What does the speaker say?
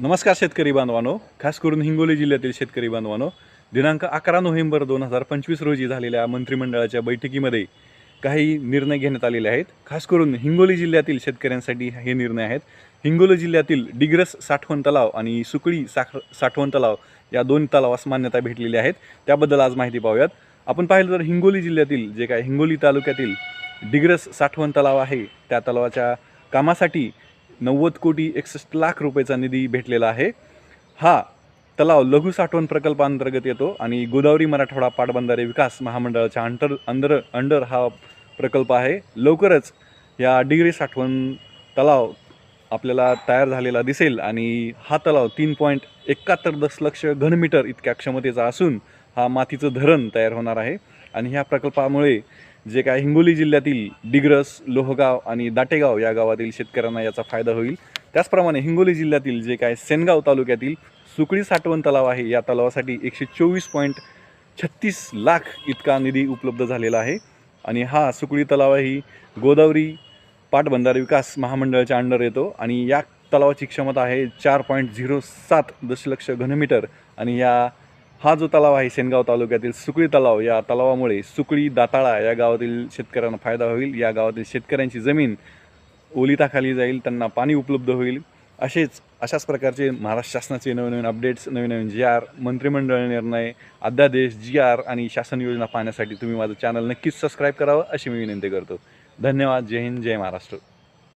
नमस्कार शेतकरी बांधवानो. खास करून हिंगोली जिल्ह्यातील शेतकरी बांधवानो दिनांक अकरा नोव्हेंबर दोन हजार पंचवीस रोजी झालेल्या मंत्रिमंडळाच्या बैठकीमध्ये काही निर्णय घेण्यात आलेले आहेत. खास करून हिंगोली जिल्ह्यातील शेतकऱ्यांसाठी हे निर्णय आहेत. हिंगोली जिल्ह्यातील डिग्रस साठवण तलाव आणि सुकळी साख साठवण तलाव या दोन तलावास मान्यता भेटलेली आहेत. त्याबद्दल आज माहिती पाहूयात. आपण पाहिलं तर हिंगोली जिल्ह्यातील जे काय हिंगोली तालुक्यातील डिग्रस साठवण तलाव आहे त्या तलावाच्या कामासाठी नव्वद कोटी एकसष्ट लाख रुपयेचा निधी भेटलेला आहे. हा तलाव लघु साठवण प्रकल्पांतर्गत येतो आणि गोदावरी मराठवाडा पाटबंधारे विकास महामंडळाच्या अंतर अंडर अंडर हा प्रकल्प आहे. लवकरच या डिग्री साठवण तलाव आपल्याला तयार झालेला दिसेल आणि हा तलाव तीन पॉईंट एकाहत्तर दशलक्ष घनमीटर इतक्या क्षमतेचा असून हा मातीचं धरण तयार होणार आहे. आणि ह्या प्रकल्पामुळे जे काय हिंगोली जिल्ह्यातील डिग्रस लोहगाव आणि दाटेगाव या गावातील शेतकऱ्यांना याचा फायदा होईल. त्याचप्रमाणे हिंगोली जिल्ह्यातील जे काय सेनगाव तालुक्यातील सुकळी साठवण तलाव आहे या तलावासाठी एकशे चोवीस पॉईंट छत्तीस लाख इतका निधी उपलब्ध झालेला आहे. आणि हा सुकळी तलाव ही गोदावरी पाटबंधारे विकास महामंडळाच्या अंडर येतो आणि या तलावाची क्षमता आहे चार पॉईंट झिरो सात दशलक्ष घनमीटर. आणि या हा जो तलाव आहे सेनगाव तालुक्यातील सुकळी तलाव या तलावामुळे सुकळी दाताळा या गावातील शेतकऱ्यांना फायदा होईल. या गावातील शेतकऱ्यांची जमीन ओलिताखाली जाईल त्यांना पाणी उपलब्ध होईल. असेच अशाच प्रकारचे महाराष्ट्र शासनाचे नवनवीन अपडेट्स नवीन नवीन जी आर मंत्रिमंडळ निर्णय अध्यादेश जी आर आणि शासन योजना पाहण्यासाठी तुम्ही माझं चॅनल नक्कीच सबस्क्राईब करावं अशी मी विनंती करतो. धन्यवाद. जय हिंद जय महाराष्ट्र.